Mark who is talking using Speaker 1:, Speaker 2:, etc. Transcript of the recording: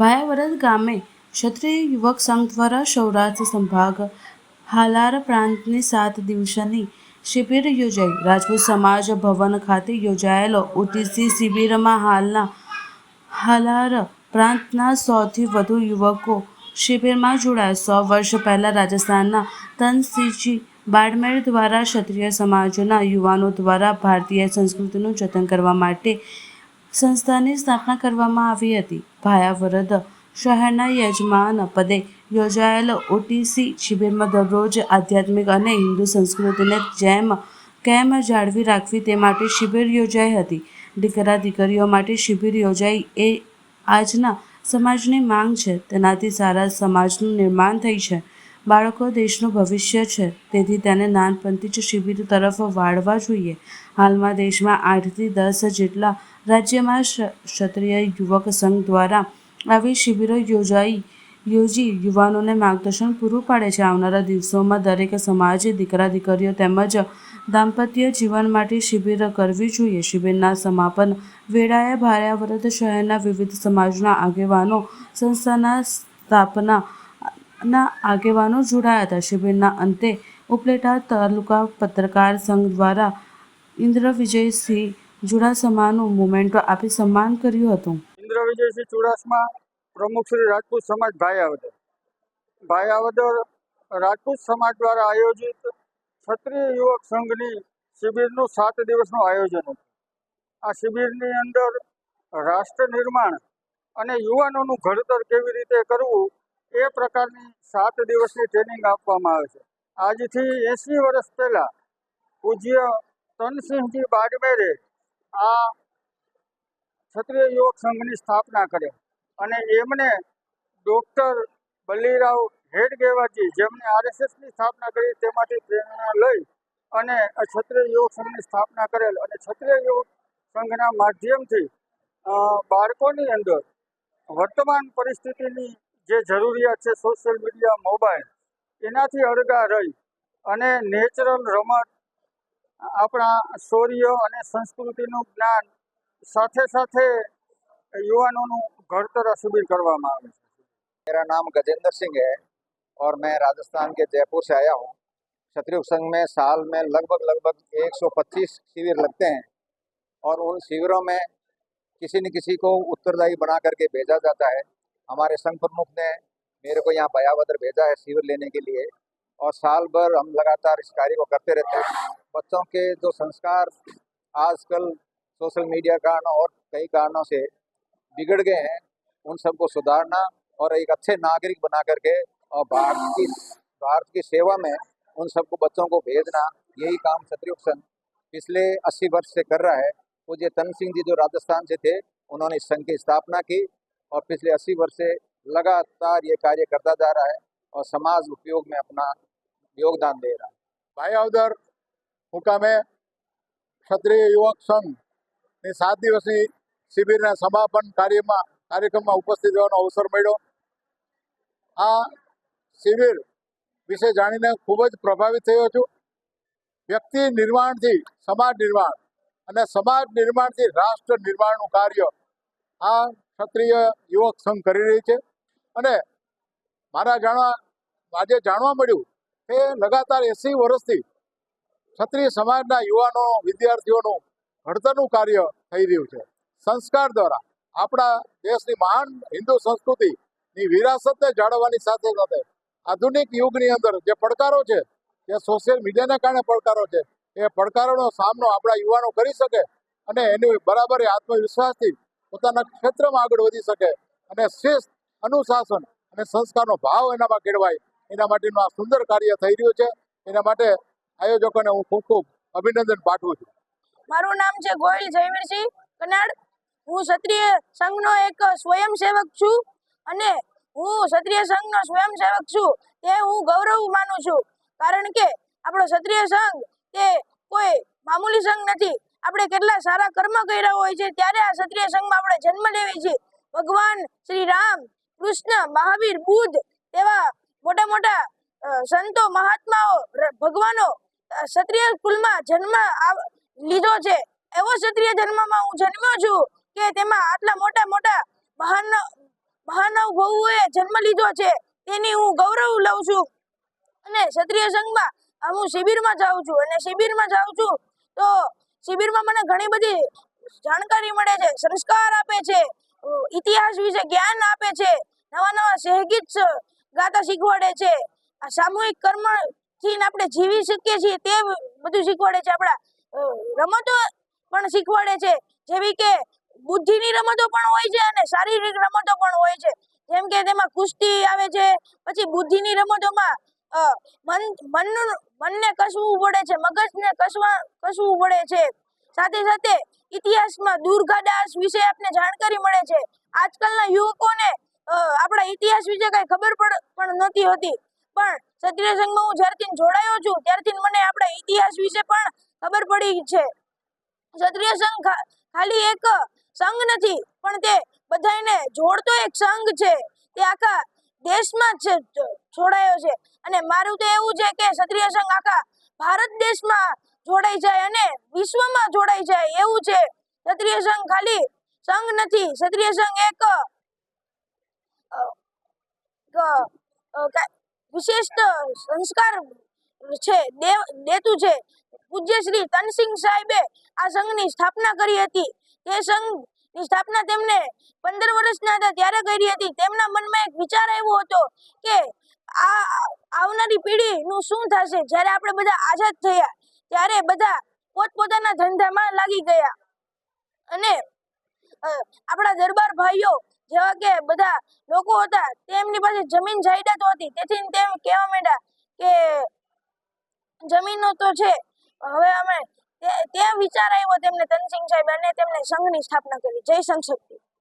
Speaker 1: ભાયાવરદ ગામે ક્ષત્રિય યુવક સંઘ દ્વારા સૌરાષ્ટ્ર સંભાગ હાલાર પ્રાંતની સાત દિવસની શિબિર યોજાઈ. રાજપૂત સમાજ ભવન ખાતે યોજાયેલો ઓટીસી શિબિરમાં હાલના હાલાર પ્રાંતના સોથી વધુ યુવકો શિબિરમાં જોડાયા. સો વર્ષ પહેલાં રાજસ્થાનના તનસિંહજી બાડમેર દ્વારા ક્ષત્રિય સમાજના યુવાનો દ્વારા ભારતીય સંસ્કૃતિનું જતન કરવા માટે સંસ્થાની સ્થાપના કરવામાં આવી હતી. ભાયાવરદ શહેરના યજમાન પદે યોજાયેલ ઓટીસી શિબિરમાં દરરોજ આધ્યાત્મિક અને હિન્દુ સંસ્કૃતિને જેમ કેમ જાળવી રાખવી તે માટે શિબિર યોજાઈ હતી. દીકરા દીકરીઓ માટે શિબિર યોજાઈ એ આજના સમાજની માંગ છે. તેનાથી સારા સમાજનું નિર્માણ થઈ છે. બાળકો દેશનું ભવિષ્ય છે. તેથી તેને નાનપણથી જ શિબિર તરફ વાળવા જોઈએ. હાલમાં દેશમાં આઠથી દસ જેટલા રાજ્યમાં ક્ષત્રિય યુવક સંઘ દ્વારા આવી શિબિરો યોજાઈ. યોજી યુવાનોને માર્ગદર્શન પૂરું પાડે છે. આવનારા દિવસોમાં દરેક સમાજે, દીકરા, દીકરીઓ તેમજ દાંપત્ય જીવન માટે શિબિર કરવી જોઈએ. શિબિરના સમાપન વેળાએ ભાર્યાવરત શહેરના વિવિધ સમાજના આગેવાનો, સંસ્થાના સ્થાપના, ના આગેવાનો જોડાયા હતા. શિબિરના અંતે ઉપલેટા તાલુકા પત્રકાર સંઘ દ્વારા ઇન્દ્ર વિજયસિંહ ચુડાસમાનું મોમેન્ટો આપી સન્માન કર્યું હતું.
Speaker 2: ઇન્દ્ર વિજયસિંહ ચુડાસમા પ્રમુખ શ્રી રાજપૂત સમાજ ભાયાવદર ભાયાવદર રાજપૂત સમાજ દ્વારા આયોજિત ક્ષત્રિય યુવક સંઘની શિબિરનું સાત દિવસનું આયોજન હતું. આ શિબિરની અંદર રાષ્ટ્ર નિર્માણ અને યુવાનોનું ઘડતર કેવી રીતે કરવું એ પ્રકારની સાત દિવસની ટ્રેનિંગ આપવામાં આવે છે. આજથી એંસી વર્ષ પહેલાં પૂજ્ય તનસિંહજી બાડમેરે આ ક્ષત્રિય યુવક સંઘની સ્થાપના કરી અને એમણે ડૉક્ટર બલીરાવ હેડગેવાજી જેમણે આરએસએસની સ્થાપના કરી તેમાંથી પ્રેરણા લઈ અને ક્ષત્રિય યુવક સંઘની સ્થાપના કરેલ અને ક્ષત્રિય યુવક સંઘના માધ્યમથી બાળકોની અંદર વર્તમાન પરિસ્થિતિની જે જરૂરિયાત છે સોશિયલ મીડિયા મોબાઈલ એનાથી અળગા રહી અને નેચરલ રમત આપણા શૌર્ય અને સંસ્કૃતિનું જ્ઞાન સાથે સાથે યુવાનોનું ઘડતર આ શિબિર કરવામાં આવે છે
Speaker 3: मेरा नाम गजेंद्र सिंह है और मैं राजस्थान के जयपुर से आया हूँ क्षत्रिय संघ में साल में लगभग लगभग 125 शिविर लगते हैं और उन शिविरों में किसी न किसी को उत्तरदायी बना करके भेजा जाता है हमारे संघ प्रमुख ने मेरे को यहाँ बयावदर भेजा है शिविर लेने के लिए और साल भर हम लगातार इस कार्य को करते रहते हैं बच्चों के जो संस्कार आजकल सोशल मीडिया कारण और कई कारणों से बिगड़ गए हैं, उन सबको सुधारना और एक अच्छे नागरिक बना करके और भारत की भारत की सेवा में उन सबको बच्चों को भेजना, यही काम क्षत्रियुक्त संघ पिछले अस्सी वर्ष से कर रहा है। पूज्य तन सिंह जी जो राजस्थान से थे, उन्होंने इस संघ की स्थापना की और पिछले अस्सी वर्ष से लगातार ये कार्य करता जा रहा है और समाज उपयोग में अपना योगदान दे रहा है।
Speaker 4: भाई अवधर મુકામે ક્ષત્રિય યુવક સંઘની સાત દિવસની શિબિરના સમાપન કાર્યમાં, કાર્યક્રમમાં ઉપસ્થિત રહેવાનો અવસર મળ્યો. આ શિબિર વિશે જાણીને ખૂબ જ પ્રભાવિત થયો છું. વ્યક્તિ નિર્માણથી, સમાજ નિર્માણ અને સમાજ નિર્માણથી રાષ્ટ્ર નિર્માણનું કાર્ય આ ક્ષત્રિય યુવક સંઘ કરી રહી છે. અને મારા જાણવા, આજે જાણવા મળ્યું કે લગાતાર એસી વર્ષથી ક્ષત્રિય સમાજના યુવાનો, વિદ્યાર્થીઓનું ઘડતરનું કાર્ય થઈ રહ્યું છે. સંસ્કાર દ્વારા આપણા દેશની મહાન હિન્દુ સંસ્કૃતિની વિરાસતને જાળવવાની સાથે સાથે આધુનિક યુગની અંદર જે પડકારો છે, જે સોશિયલ મીડિયાના કારણે પડકારો છે, એ પડકારોનો સામનો આપણા યુવાનો કરી શકે અને એની બરાબર આત્મવિશ્વાસથી પોતાના ક્ષેત્રમાં આગળ વધી શકે અને શિસ્ત અનુશાસન અને સંસ્કારનો ભાવ એનામાં કેળવાય. એના માટેનું આ સુંદર કાર્ય થઈ રહ્યું છે. એના માટે આયોજકોને હું ખૂબ ખૂબ અભિનંદન પાઠવું છું.
Speaker 5: મારું નામ છે ગોયલ જયવીરસિંહ કનાડ. હું ક્ષત્રિય સંઘનો એક સ્વયંસેવક છું અને હું ક્ષત્રિય સંઘનો સ્વયંસેવક છું. તે હું ગૌરવ માનું છું. કારણ કે આપણો ક્ષત્રિય સંઘ તે કોઈ મામૂલી સંઘ નથી. આપણે કેટલા સારા કર્મ કર્યા હોય છે ત્યારે આ ક્ષત્રિય સંઘમાં આપણે જન્મ લેવી છે. ભગવાન શ્રી રામ, કૃષ્ણ, મહાવીર બુદ્ધ તેવા મોટા મોટા સંતો, મહાત્માઓ, ભગવાનો ક્ષત્રિય કુલમાં જન્મ લીધો છે. એવો ક્ષત્રિય જન્મમાં હું જન્મ્યો છું કે તેમાં આટલા મોટા મોટા મહાન, મહાનુભાવોએ જન્મ લીધો છે. તેની હું ગૌરવ લઉં છું. અને ક્ષત્રિય સંઘમાં હું શિબિરમાં જાઉં છું. અને શિબિરમાં જાઉં છું તો શિબિરમાં મને ઘણી બધી જાણકારી મળે છે, સંસ્કાર આપે છે, ઇતિહાસ વિશે જ્ઞાન આપે છે, નવા નવા સહગીત ગાતા શીખવાડે છે. આ સામૂહિક કર્મ થી આપણે જીવી શકીએ છીએ તે બધું શીખવાડે છે આપણા રમતો પણ શીખવાડે છે. જેવી કે બુદ્ધિની રમતો પણ હોય છે અને શારીરિક રમતો પણ હોય છે. જેમ કે તેમાં કુસ્તી આવે છે, પછી બુદ્ધિની રમતોમાં મન મનનું મનને કસવું પડે છે, મગજને કસવા, કસવું પડે છે. સાથે સાથે ઇતિહાસમાં દુર્ગાદાસ વિશે આપને જાણકારી મળે છે. આજકાલના યુવકોને આપણા ઇતિહાસ વિશે કઈ ખબર પણ નથી હોતી. પણ ક્ષત્રિય સંઘમાં હું જ્યારથી જોડાયો છું ત્યારથી મને આપણા ઇતિહાસ વિશે પણ ખબર પડી છે. ક્ષત્રિય સંઘ ખાલી એક સંઘ નથી, પણ તે બધાને જોડતો એક સંઘ છે. તે આખા દેશમાં છે, જોડાયો છે. અને મારું તો એવું છે કે ક્ષત્રિય સંઘ આખા ભારત દેશમાં જોડાઈ જાય અને વિશ્વમાં જોડાઈ જાય એવું છે. ક્ષત્રિય સંઘ ખાલી સંઘ નથી, ક્ષત્રિય સંઘ એક વિશિષ્ટ સંસ્કાર છે. દેતું છે. પૂજ્ય શ્રી તનસિંહ સાહેબે આ સંઘની સ્થાપના કરી હતી. તે સંઘની સ્થાપના તેમને પંદર વર્ષના હતા. ત્યારે કરી હતી. તેમના મનમાં એક વિચાર આવ્યો હતો કે આ, આવનારી પેઢીનું શું થશે? જ્યારે આપણે બધા આઝાદ થયા, ત્યારે બધા પોતપોતાના ધંધામાં લાગી ગયા. અને આપણા દરબાર ભાઈઓ જેવા કે બધા લોકો હતા, તેમની પાસે જમીન જાયદાદ હતી. તેથી તેમ કહેવા માંડ્યા કે જમીનો તો છે, હવે અમે તે વિચાર આવ્યો તેમને તનસિંહ સાહેબ અને તેમને સંઘની સ્થાપના કરી. જય સંઘ શક્તિ.